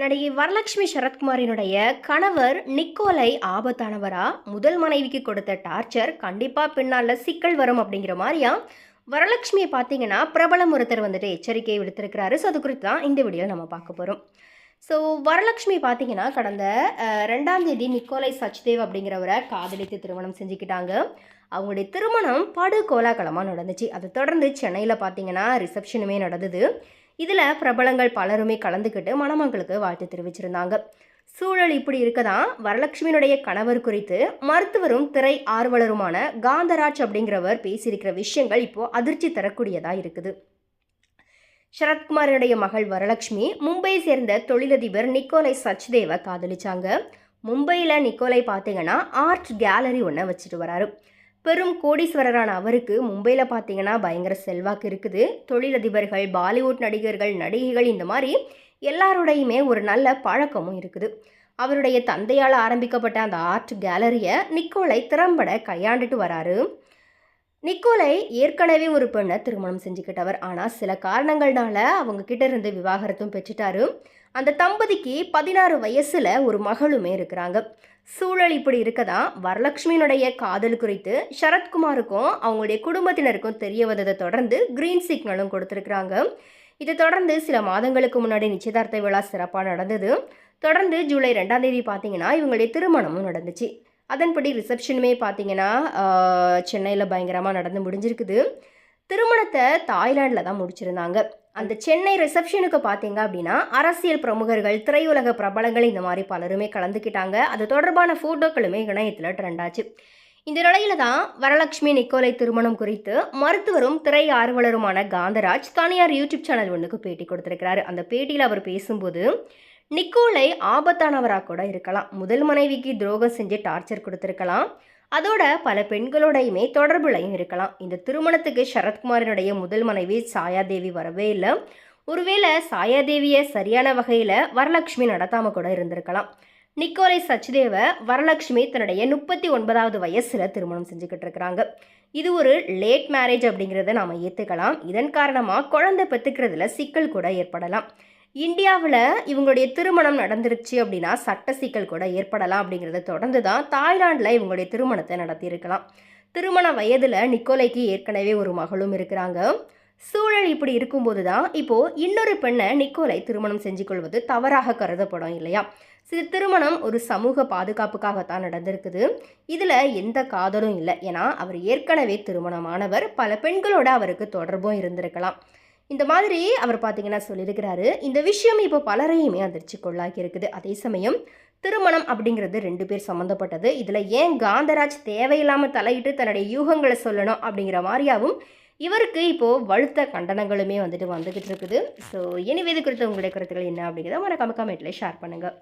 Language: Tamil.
நடிகை வரலட்சுமி சரத்குமாரினுடைய கணவர் நிக்கோலை ஆபத்தானவரா? முதல் மனைவிக்கு கொடுத்த டார்ச்சர் கண்டிப்பாக பின்னால் சிக்கல் வரும் அப்படிங்கிற மாதிரியா? வரலட்சுமியை பார்த்தீங்கன்னா பிரபலம் ஒருத்தர் வந்துட்டு எச்சரிக்கை விடுத்திருக்கிறாரு. ஸோ அது குறித்து தான் இந்த வீடியோவில் நம்ம பார்க்க போகிறோம் ஸோ வரலட்சுமி பார்த்தீங்கன்னா கடந்த ரெண்டாம் தேதி நிக்கோலை சச்தேவ் அப்படிங்கிறவரை காதலித்து திருமணம் செஞ்சுக்கிட்டாங்க. அவங்களுடைய திருமணம் படு கோலாகலமாக நடந்துச்சு. அதை தொடர்ந்து சென்னையில் பார்த்தீங்கன்னா ரிசப்ஷனுமே நடந்தது. இதில் பிரபலங்கள் பலருமே கலந்துக்கிட்டு மணமக்களுக்கு வாழ்த்து தெரிவிச்சிருந்தாங்க. சூழல் இப்படி இருக்கதான் வரலட்சுமியினுடைய கணவர் குறித்து மருத்துவரும் திரை ஆர்வலருமான காந்தராஜ் அப்படிங்கிறவர் பேசியிருக்கிற விஷயங்கள் இப்போ அதிர்ச்சி தரக்கூடியதாக இருக்குது. சரத்குமாரினுடைய மகள் வரலட்சுமி மும்பையை சேர்ந்த தொழிலதிபர் நிக்கோலை சச்தேவை காதலிச்சாங்க. மும்பையில் நிக்கோலை பார்த்தீங்கன்னா ஆர்ட் கேலரி ஒன்று வச்சுட்டு வராரு. பெரும் கோடீஸ்வரரான அவருக்கு மும்பையில் பார்த்தீங்கன்னா பயங்கர செல்வாக்கு இருக்குது. தொழிலதிபர்கள் பாலிவுட் நடிகர்கள் நடிகைகள் இந்த மாதிரி எல்லாரோடையுமே ஒரு நல்ல பழக்கமும் இருக்குது. அவருடைய தந்தையால் ஆரம்பிக்கப்பட்ட அந்த ஆர்ட் கேலரியை நிக்கோலை திறம்பட கையாண்டுட்டு வராரு. நிக்கோலை ஏற்கனவே ஒரு பெண்ணை திருமணம் செஞ்சுக்கிட்டவர். ஆனால் சில காரணங்கள்னால அவங்க கிட்ட இருந்து விவாகரத்தும் பெற்றுட்டாரு. அந்த தம்பதிக்கு பதினாறு வயசில் ஒரு மகளுமே இருக்கிறாங்க. சூழல் இப்படி இருக்கதான் வரலட்சுமியினுடைய காதல் குறித்து சரத்குமாருக்கும் அவங்களுடைய குடும்பத்தினருக்கும் தெரிய வந்ததை தொடர்ந்து கிரீன் சிக்னலும் கொடுத்துருக்குறாங்க. இதை தொடர்ந்து சில மாதங்களுக்கு முன்னாடி நிச்சயதார்த்த விழா சிறப்பாக நடந்தது. தொடர்ந்து ஜூலை ரெண்டாம் தேதி பார்த்தீங்கன்னா இவங்களுடைய திருமணமும் நடந்துச்சு. அதன்படி ரிசப்ஷனுமே பார்த்தீங்கன்னா சென்னையில் பயங்கரமாக நடந்து முடிஞ்சிருக்குது. திருமணத்தை தாய்லாண்டில் தான் முடிச்சிருந்தாங்க. அந்த சென்னை ரிசப்ஷனுக்கு பார்த்தீங்க அப்படின்னா அரசியல் பிரமுகர்கள் திரையுலக பிரபலங்கள் இந்த மாதிரி பலருமே கலந்துக்கிட்டாங்க. அது தொடர்பான ஃபோட்டோக்களுமே இணையத்தில் ட்ரெண்ட் ஆச்சு. இந்த நிலையில தான் வரலட்சுமி நிக்கோலை திருமணம் குறித்து மருத்துவரும் திரை ஆர்வலருமான காந்தராஜ் தனியார் யூடியூப் சேனல் ஒன்றுக்கு பேட்டி கொடுத்துருக்கிறாரு. அந்த பேட்டியில் அவர் பேசும்போது நிக்கோலை ஆபத்தானவராக கூட இருக்கலாம். முதல் மனைவிக்கு துரோகம் செஞ்சு டார்ச்சர் கொடுத்துருக்கலாம். அதோட பல பெண்களோடையுமே தொடர்புலையும் இருக்கலாம். இந்த திருமணத்துக்கு சரத்குமாரினுடைய முதல் மனைவி சாயாதேவி வரவே இல்லை. ஒருவேளை சாயாதேவியை சரியான வகையில் வரலட்சுமி நடத்தாமல் கூட இருந்திருக்கலாம். நிக்கோலை சச்தேவை வரலட்சுமி தன்னுடைய முப்பத்தி ஒன்பதாவது வயசில் திருமணம் செஞ்சுக்கிட்டு இருக்கிறாங்க இது ஒரு லேட் மேரேஜ் அப்படிங்கிறத நாம் ஏற்றுக்கலாம் இதன் காரணமாக குழந்தை பெற்றுக்கிறதுல சிக்கல் கூட ஏற்படலாம். இந்தியாவில் இவங்களுடைய திருமணம் நடந்துருச்சு அப்படின்னா சட்ட சிக்கல் கூட ஏற்படலாம் அப்படிங்கிறத தொடர்ந்து தான் தாய்லாண்டில் இவங்களுடைய திருமணத்தை நடத்தியிருக்கலாம். திருமண வயதில் நிக்கோலைக்கு ஏற்கனவே ஒரு மகளும் இருக்கிறாங்க. சூழல் இப்படி இருக்கும்போது தான் இப்போது இன்னொரு பெண்ணை நிக்கோலை திருமணம் செஞ்சு கொள்வது தவறாக கருதப்படும் இல்லையா? சில திருமணம் ஒரு சமூக பாதுகாப்புக்காகத்தான் நடந்திருக்குது. இதில் எந்த காதலும் இல்லை. ஏன்னா அவர் ஏற்கனவே திருமணமானவர். பல பெண்களோட அவருக்கு தொடர்பும் இருந்திருக்கலாம். இந்த மாதிரி அவர் பார்த்தீங்கன்னா சொல்லியிருக்கிறாரு. இந்த விஷயம் இப்போ பலரையுமே அதிர்ச்சி கொள்ளாக்கி இருக்குது. அதே சமயம் திருமணம் அப்படிங்கிறது ரெண்டு பேர் சம்மந்தப்பட்டது இதில் ஏன் காந்தராஜ் தேவையில்லாமல் தலையிட்டு தன்னுடைய யூகங்களை சொல்லணும் அப்படிங்கிற மாதிரியாகவும் இவருக்கு இப்போது வலுத்த கண்டனங்களுமே வந்துட்டு வந்துக்கிட்டு இருக்குது. ஸோ எனிவே இது குறித்து உங்களுடைய கருத்துக்கள் என்ன அப்படிங்கிறத மறக்காம கமெண்ட்டில் ஷேர் பண்ணுங்கள்